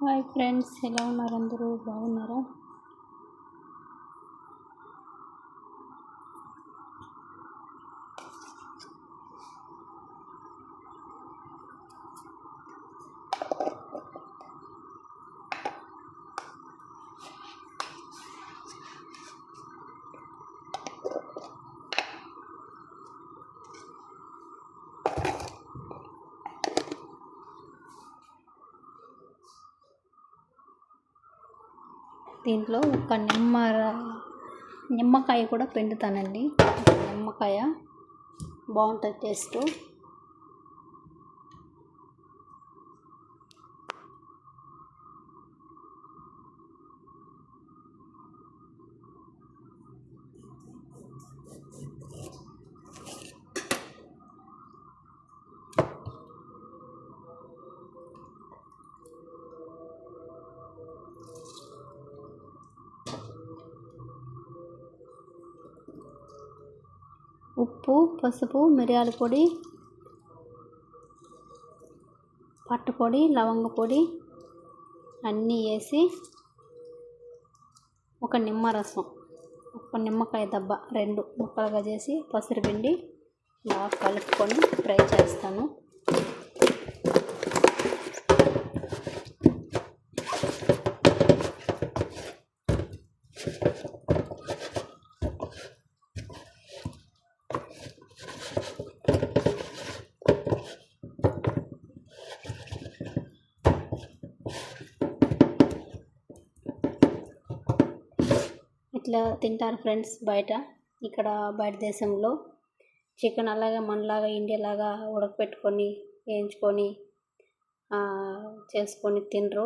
Hi friends ఎలా ఉన్నారు అందరూ? బాగున్నారా? దీంట్లో ఒక నిమ్మ నిమ్మకాయ కూడా పిండుతానండి. నిమ్మకాయ. బాగుంటుంది టేస్టు. ఉప్పు పసుపు మిరియాల పొడి పట్టుపొడి లవంగ పొడి అన్నీ వేసి ఒక నిమ్మరసం ఒక నిమ్మకాయ దెబ్బ రెండు ముక్కలుగా చేసి పసిరిపిండి బాగా కలుపుకొని ఫ్రై చేస్తాను. ఇట్లా తింటారు ఫ్రెండ్స్ బయట ఇక్కడ బయట దేశంలో. చికెన్ అలాగే మనలాగా ఇండియాలాగా ఉడకపెట్టుకొని వేయించుకొని చేసుకొని తినరు.